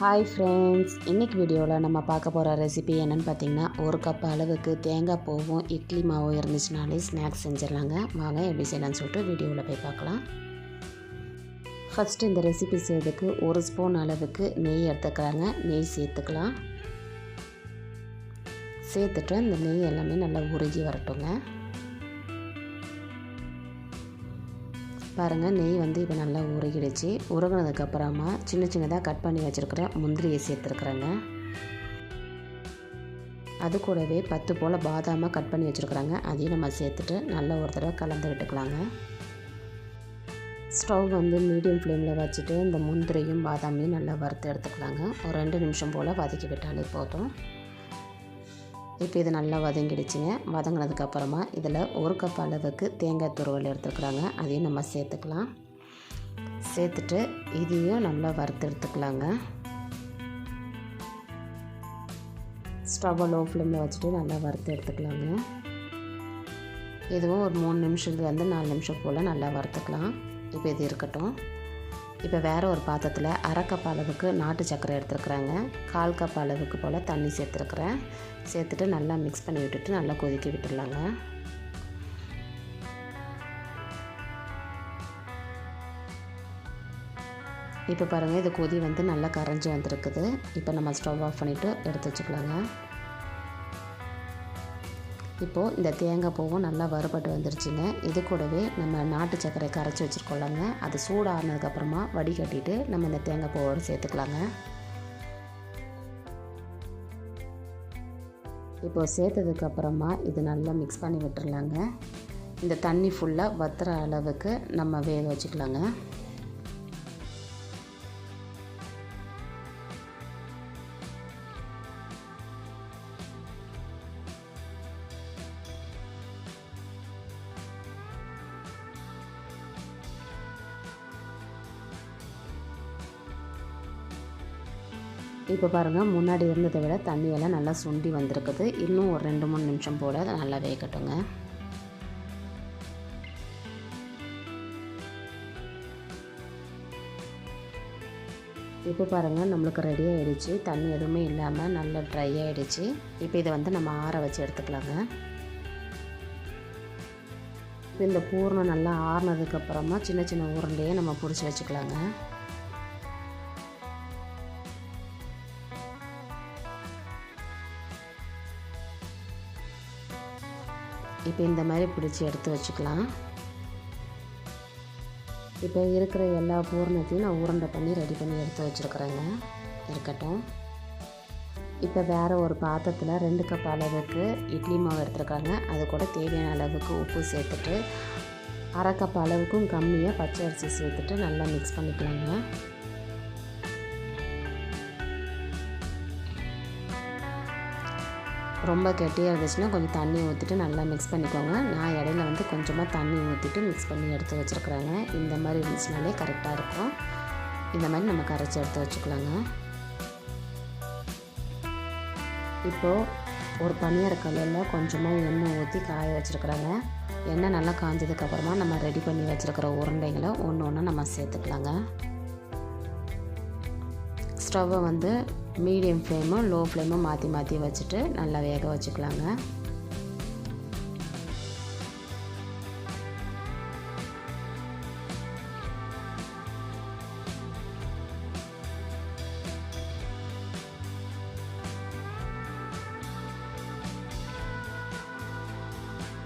Hi friends இன்றைக்கி வீடியோவில் நம்ம பார்க்க போகிற ரெசிபி என்னென்னு பார்த்தீங்கன்னா ஒரு கப் அளவுக்கு தேங்காய் பூவும் இட்லி மாவும் இருந்துச்சுனாலே ஸ்நாக்ஸ் செஞ்சிடலாங்க. வாங்க எப்படி செய்யலாம்னு சொல்லிட்டு வீடியோவில் போய் பார்க்கலாம். ஃபஸ்ட்டு இந்த ரெசிபி செய்யறதுக்கு ஒரு ஸ்பூன் அளவுக்கு நெய் எடுத்துக்கிறாங்க நெய் சேர்த்துக்கலாம். சேர்த்துட்டு இந்த நெய் எல்லாமே நல்லா உருகி வரட்டுங்க. பாருங்கள் நெய் வந்து இப்போ நல்லா உருகிடுச்சு. உருகினதுக்கப்புறமா சின்ன சின்னதாக கட் பண்ணி வச்சுருக்கிற முந்திரியை சேர்த்துருக்குறேங்க. அது கூடவே பத்து போல் பாதாமாக கட் பண்ணி வச்சுருக்குறாங்க. அதையும் நம்ம சேர்த்துட்டு நல்லா ஒரு தடவை கலந்து விட்டுக்கலாங்க. ஸ்டவ் வந்து மீடியம் ஃப்ளேமில் வச்சுட்டு இந்த முந்திரியும் பாதாமையும் நல்லா வறுத்து எடுத்துக்கலாங்க. ஒரு ரெண்டு நிமிஷம் போல் வதக்கி விட்டாலே போதும். இப்போ இது நல்லா வதங்கிடுச்சுங்க. வதங்கினதுக்கப்புறமா இதில் ஒரு கப் அளவுக்கு தேங்காய் துருவல் எடுத்துக்கிறாங்க அதையும் நம்ம சேர்த்துக்கலாம். சேர்த்துட்டு இதையும் நல்லா வறுத்து எடுத்துக்கலாங்க. ஸ்டவ்வை லோ ஃப்ளேமில் வச்சுட்டு நல்லா வறுத்து எடுத்துக்கலாங்க. இதுவும் ஒரு மூணு நிமிஷத்துலேருந்து நாலு நிமிஷம் போல் நல்லா வறுத்துக்கலாம். இப்போ இது இருக்கட்டும். இப்போ வேறு ஒரு பாத்திரத்தில் அரை கப் அளவுக்கு நாட்டு சர்க்கரை எடுத்துருக்குறேங்க. கால் கப் அளவுக்கு போல் தண்ணி சேர்த்துருக்குறேன். சேர்த்துட்டு நல்லா மிக்ஸ் பண்ணி விட்டுட்டு நல்லா கொதிக்க விட்டுடலாங்க. இப்போ பாருங்கள் இது கொதி வந்து நல்லா கரைஞ்சி வந்திருக்குது. இப்போ நம்ம ஸ்டவ் ஆஃப் பண்ணிவிட்டு எடுத்து வச்சுக்கலாங்க. இப்போது இந்த தேங்காய் பூவும் நல்லா வறுபட்டு வந்துருச்சுங்க. இது கூடவே நம்ம நாட்டு சர்க்கரை கரைச்சி வச்சுருக்கோம்லங்க. அது சூடானதுக்கப்புறமா வடிகட்டிட்டு நம்ம இந்த தேங்காய் பூவோடு சேர்த்துக்கலாங்க. இப்போது சேர்த்ததுக்கப்புறமா இது நல்லா மிக்ஸ் பண்ணி விட்டுறலாங்க. இந்த தண்ணி ஃபுல்லாக வத்துற அளவுக்கு நம்ம வேக வச்சுக்கலாங்க. இப்போ பாருங்கள் முன்னாடி இருந்ததை விட தண்ணியெல்லாம் நல்லா சுண்டி வந்திருக்குது. இன்னும் ஒரு ரெண்டு மூணு நிமிஷம் போல் அதை நல்லா வேகட்டுங்க. இப்போ பாருங்கள் நம்மளுக்கு ரெடி ஆகிடுச்சு தண்ணி எதுவுமே இல்லாமல் நல்லா ட்ரை ஆகிடுச்சு இப்போ இதை வந்து நம்ம ஆற வச்சு எடுத்துக்கலாங்க. இந்த பூர்ணம் நல்லா ஆறினதுக்கப்புறமா சின்ன சின்ன உருண்டையே நம்ம பிடிச்சி வச்சுக்கலாங்க. இப்போ இந்த மாதிரி பிடிச்சி எடுத்து வச்சுக்கலாம். இப்போ இருக்கிற எல்லா பூர்ணத்தையும் நான் உருண்டை பண்ணி ரெடி பண்ணி எடுத்து வச்சுருக்குறேங்க. இருக்கட்டும். இப்போ வேறு ஒரு பாத்திரத்தில் ரெண்டு கப் அளவுக்கு இட்லி மாவு எடுத்துருக்காங்க. அது கூட தேவையான அளவுக்கு உப்பு சேர்த்துட்டு அரை கப் அளவுக்கும் கம்மியாக பச்சை அரிசி சேர்த்துட்டு நல்லா மிக்ஸ் பண்ணிக்கலாங்க. ரொம்ப கெட்டியாக இருந்துச்சுன்னா கொஞ்சம் தண்ணி ஊற்றிட்டு நல்லா மிக்ஸ் பண்ணிக்கோங்க. நான் இடையில வந்து கொஞ்சமாக தண்ணி ஊற்றிட்டு மிக்ஸ் பண்ணி எடுத்து வச்சுருக்குறேங்க. இந்த மாதிரி இருந்துச்சுனாலே கரெக்டாக இருக்கும். இந்த மாதிரி நம்ம கரைச்சி எடுத்து வச்சுக்கலாங்க. இப்போது ஒரு பனியார கல்லில் கொஞ்சமாக எண்ணெய் ஊற்றி காய வச்சுருக்குறாங்க. எண்ணெய் நல்லா காஞ்சதுக்கப்புறமா நம்ம ரெடி பண்ணி வச்சுருக்கிற உருண்டைகளை ஒன்று ஒன்று நம்ம சேர்த்துக்கலாங்க. ஸ்டவ்வை வந்து மீடியம் ஃப்ளேமும் லோ ஃப்ளேமும் மாற்றி மாற்றி வச்சுட்டு நல்லா வேக வச்சுக்கலாங்க.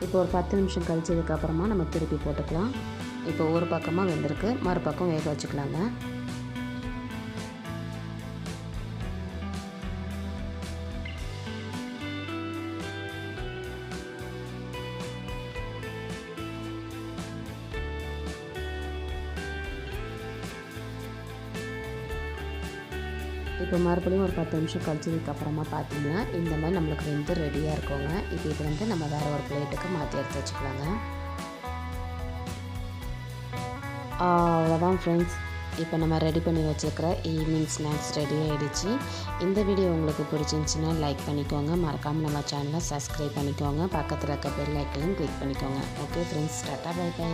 இப்போ ஒரு பத்து நிமிஷம் கழிச்சதுக்கப்புறமா நம்ம திருப்பி போட்டுக்கலாம். இப்போ ஒரு பக்கமாக வெந்திருக்கு மறுபக்கம் வேக வச்சுக்கலாங்க. இப்போ மறுபடியும் ஒரு பத்து நிமிஷம் கழிச்சதுக்கப்புறமா பார்த்தீங்கன்னா இந்த மாதிரி நம்மளுக்கு வெந்து ரெடியாக இருக்கோங்க. இப்போ இது வந்து நம்ம வேறு ஒரு பிளேட்டுக்கு மாற்றி எடுத்து வச்சுக்கலாங்க. அவ்வளோதான் ஃப்ரெண்ட்ஸ் இப்போ நம்ம ரெடி பண்ணி வச்சுருக்கிற ஈவினிங் ஸ்நாக்ஸ் ரெடி ஆகிடுச்சு இந்த வீடியோ உங்களுக்கு பிடிச்சிருந்துச்சின்னா லைக் பண்ணிக்கோங்க. மறக்காமல் நம்ம சேனலை சப்ஸ்கிரைப் பண்ணிக்கோங்க. பக்கத்தில் இருக்க பெல் ஐக்கனையும் கிளிக் பண்ணிக்கோங்க. Okay friends tata bye bye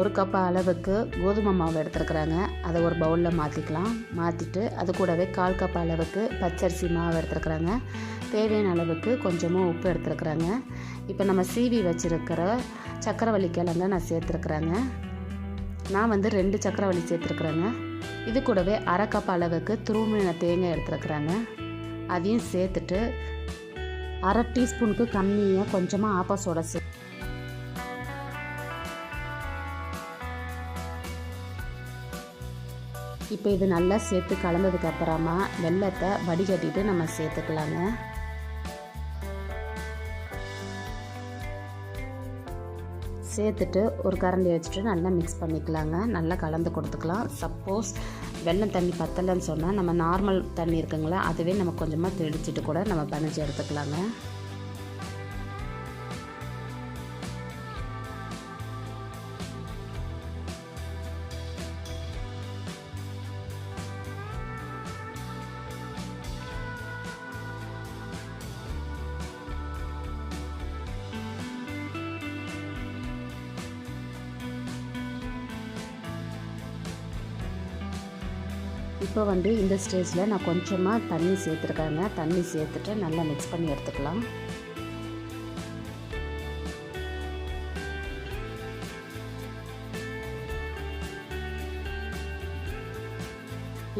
ஒரு கப் அளவுக்கு கோதுமை மாவு எடுத்துருக்குறாங்க. அதை ஒரு பவுலில் மாற்றிக்கலாம் மாற்றிட்டு அது கூடவே கால் கப் அளவுக்கு பச்சரிசி மாவு எடுத்துருக்குறாங்க. தேவையான அளவுக்கு கொஞ்சமாக உப்பு எடுத்துருக்குறாங்க. இப்போ நம்ம சீவி வச்சுருக்கிற சக்கரவள்ளி கிழங்க நான் சேர்த்துருக்குறேங்க. நான் வந்து ரெண்டு சக்கரவள்ளி சேர்த்துருக்குறேங்க. இது கூடவே அரை கப் அளவுக்கு துருவின தேங்காய் எடுத்துருக்குறாங்க. அதையும் சேர்த்துட்டு அரை டீஸ்பூனுக்கு கம்மியாக கொஞ்சமாக ஆப்பசோட சே இப்போ இது நல்லா சேர்த்து கலந்ததுக்கு அப்புறமா வெள்ளத்தை வடிகட்டிட்டு நம்ம சேர்த்துக்கலாங்க. சேர்த்துட்டு ஒரு கரண்டி வச்சுட்டு நல்லா மிக்ஸ் பண்ணிக்கலாங்க. நல்லா கலந்து கொடுத்துக்கலாம். சப்போஸ் வெள்ளம் தண்ணி பத்தலைன்னு சொன்னால் நம்ம நார்மல் தண்ணி இருக்குங்களா அதுவே நம்ம கொஞ்சமாக தெளிச்சிட்டு கூட நம்ம பனிச்சு எடுத்துக்கலாங்க. இப்போ வந்து இந்த ஸ்டேஜில் நான் கொஞ்சமாக தண்ணி சேர்த்துருக்கேங்க. தண்ணி சேர்த்துட்டு நல்லா மிக்ஸ் பண்ணி எடுத்துக்கலாம்.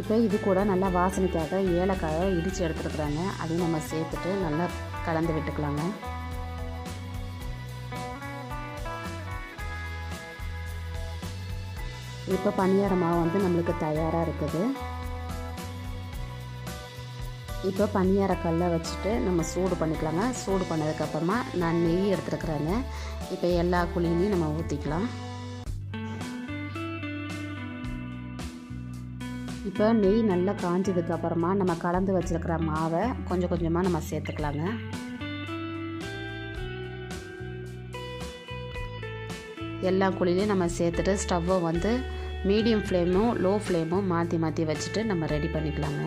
இப்போ இது கூட நல்லா வாசனைக்காக ஏலக்காயை இடித்து எடுத்துருக்குறாங்க. அதையும் நம்ம சேர்த்துட்டு நல்லா கலந்து விட்டுக்கலாங்க. இப்போ பணியார மாவு வந்து நம்மளுக்கு தயாராக இருக்குது. இப்போ பணியார கல்லை வச்சுட்டு நம்ம சூடு பண்ணிக்கலாங்க. சூடு பண்ணதுக்கப்புறமா நான் நெய் எடுத்துருக்குறேங்க. இப்போ எல்லா குழியிலையும் நம்ம ஊற்றிக்கலாம் இப்போ நெய் நல்லா காஞ்சதுக்கப்புறமா நம்ம கலந்து வச்சுருக்கிற மாவை கொஞ்சம் கொஞ்சமாக நம்ம சேர்த்துக்கலாங்க. எல்லா குழிலையும் நம்ம சேர்த்துட்டு ஸ்டவ்வை வந்து மீடியம் ஃப்ளேமும் லோ ஃப்ளேமும் மாற்றி மாற்றி வச்சுட்டு நம்ம ரெடி பண்ணிக்கலாங்க.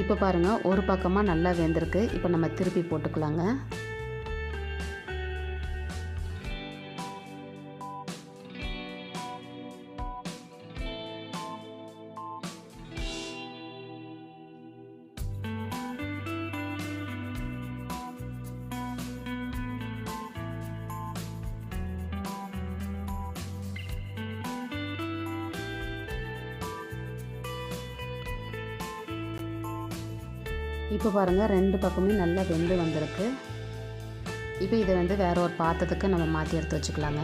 இப்போ பாருங்கள் ஒரு பக்கமாக நல்லா வெந்திருக்கு. இப்போ நம்ம திருப்பி போட்டுக்கலாங்க. இப்போ பாருங்கள் ரெண்டு பக்கமும் நல்லா வெந்து வந்திருக்கு. இப்போ இதை வந்து வேற ஒரு பாத்திரத்துக்கு நம்ம மாற்றி எடுத்து வச்சுக்கலாங்க.